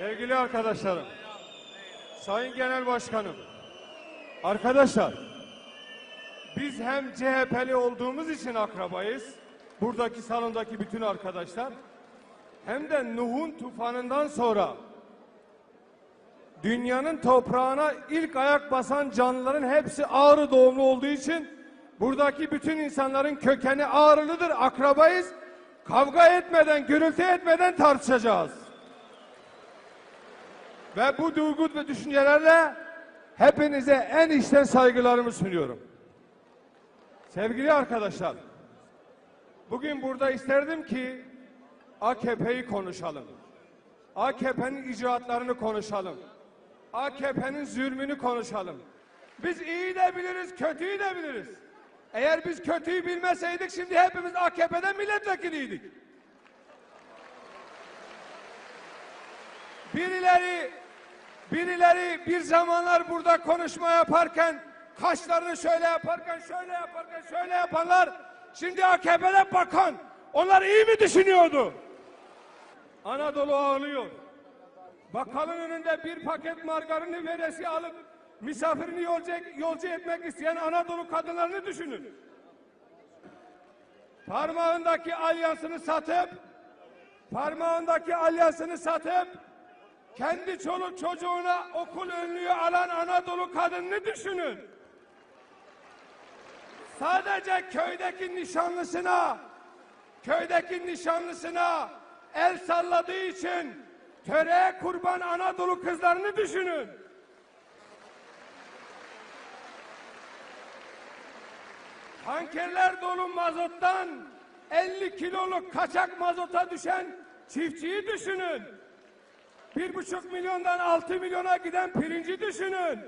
Sevgili arkadaşlarım, Sayın Genel Başkanım, arkadaşlar, biz hem CHP'li olduğumuz için akrabayız, buradaki salondaki bütün arkadaşlar, hem de Nuh'un tufanından sonra dünyanın toprağına ilk ayak basan canlıların hepsi Ağrı doğumlu olduğu için buradaki bütün insanların kökeni Ağrılıdır, akrabayız. Kavga etmeden, gürültü etmeden tartışacağız. Ve bu duygu ve düşüncelerle hepinize en içten saygılarımı sunuyorum. Sevgili arkadaşlar, bugün burada isterdim ki AKP'yi konuşalım. AKP'nin icraatlarını konuşalım. AKP'nin zulmünü konuşalım. Biz iyi de biliriz, kötüyü de biliriz. Eğer biz kötüyü bilmeseydik şimdi hepimiz AKP'den milletvekiliydik. Birileri birileri bir zamanlar burada konuşma yaparken kaşlarını şöyle yaparken şöyle yaparken şöyle yapanlar şimdi AKP'de bakan onlar iyi mi düşünüyordu? Anadolu ağlıyor. Bakkalın önünde bir paket margarini veresi alıp misafirini yolcu, yolcu etmek isteyen Anadolu kadınlarını düşünün. Parmağındaki alyansını satıp parmağındaki alyansını satıp kendi çoluk çocuğuna okul önlüğü alan Anadolu kadınını düşünün. Sadece köydeki nişanlısına, köydeki nişanlısına el salladığı için töreye kurban Anadolu kızlarını düşünün. Tankerler dolu mazottan 50 kiloluk kaçak mazota düşen çiftçiyi düşünün. Bir buçuk milyondan altı milyona giden pirinci düşünün.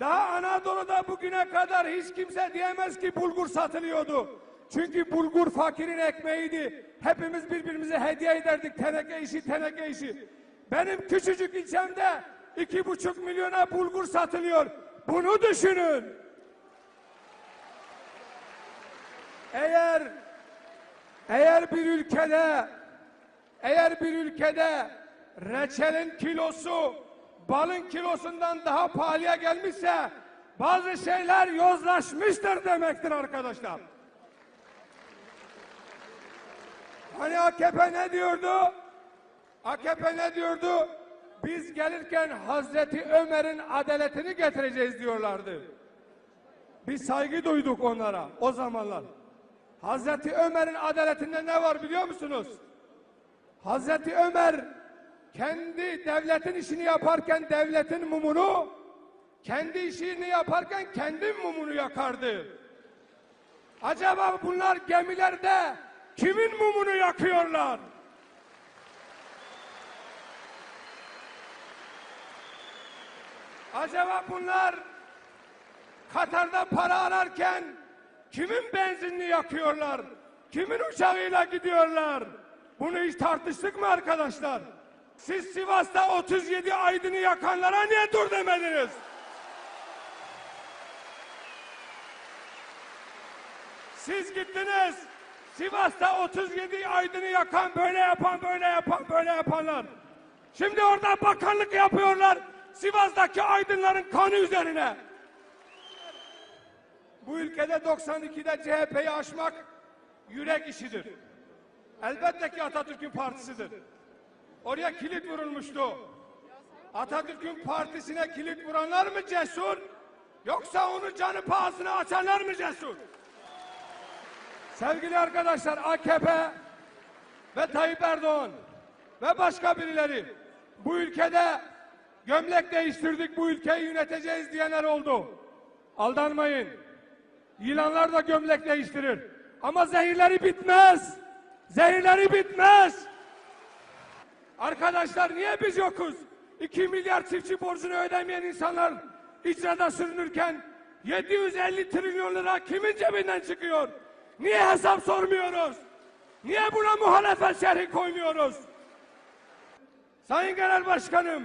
Daha Anadolu'da bugüne kadar hiç kimse diyemez ki bulgur satılıyordu. Çünkü bulgur fakirin ekmeğiydi. Hepimiz birbirimize hediye ederdik teneke işi teneke işi. Benim küçücük ilçemde iki buçuk milyona bulgur satılıyor. Bunu düşünün. Eğer eğer bir ülkede eğer bir ülkede reçelin kilosu balın kilosundan daha pahalıya gelmişse bazı şeyler yozlaşmıştır demektir arkadaşlar. Hani AKP ne diyordu? AKP ne diyordu? Biz gelirken Hazreti Ömer'in adaletini getireceğiz diyorlardı. Biz saygı duyduk onlara o zamanlar. Hazreti Ömer'in adaletinde ne var biliyor musunuz? Hazreti Ömer kendi devletin işini yaparken devletin mumunu, kendi işini yaparken kendi mumunu yakardı. Acaba bunlar gemilerde kimin mumunu yakıyorlar? Acaba bunlar Katar'da para ararken kimin benzinini yakıyorlar? Kimin uçağıyla gidiyorlar? Bunu hiç tartıştık mı arkadaşlar? Siz Sivas'ta 37 aydını yakanlara niye dur demediniz? Siz gittiniz. Sivas'ta 37 aydını yakan, böyle yapan, böyle yapan, böyle yapanlar. Şimdi orada bakanlık yapıyorlar. Sivas'taki aydınların kanı üzerine. Bu ülkede 92'de CHP'yi aşmak yürek işidir. Elbette ki Atatürk'ün partisidir. Oraya kilit vurulmuştu. Atatürk'ün partisine kilit vuranlar mı cesur? Yoksa onu canı pahasına açanlar mı cesur? Sevgili arkadaşlar AKP ve Tayyip Erdoğan ve başka birileri bu ülkede gömlek değiştirdik bu ülkeyi yöneteceğiz diyenler oldu. Aldanmayın. Yılanlar da gömlek değiştirir. Ama zehirleri bitmez. Zehirleri bitmez. Arkadaşlar niye biz yokuz? 2 milyar çiftçi borcunu ödemeyen insanlar icrada sürünürken 750 trilyon lira kimin cebinden çıkıyor? Niye hesap sormuyoruz? Niye buna muhalefet şerhi koymuyoruz? Sayın Genel Başkanım,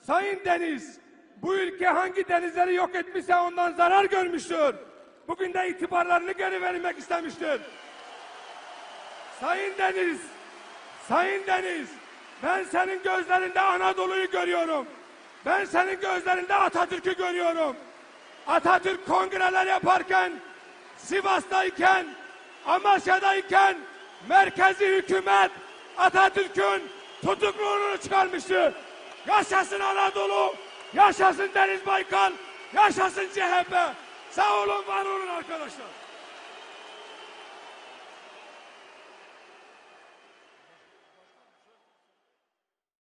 Sayın Deniz, bu ülke hangi denizleri yok etmişse ondan zarar görmüştür. Bugün de itibarlarını geri vermek istemiştir. Sayın Deniz, Sayın Deniz, Ben senin gözlerinde Anadolu'yu görüyorum. Ben senin gözlerinde Atatürk'ü görüyorum. Atatürk kongreler yaparken, Sivas'tayken, Amasya'dayken merkezi hükümet Atatürk'ün tutukluluğunu çıkarmıştı. Yaşasın Anadolu, yaşasın Deniz Baykal, yaşasın CHP. Sağ olun, var olun arkadaşlar.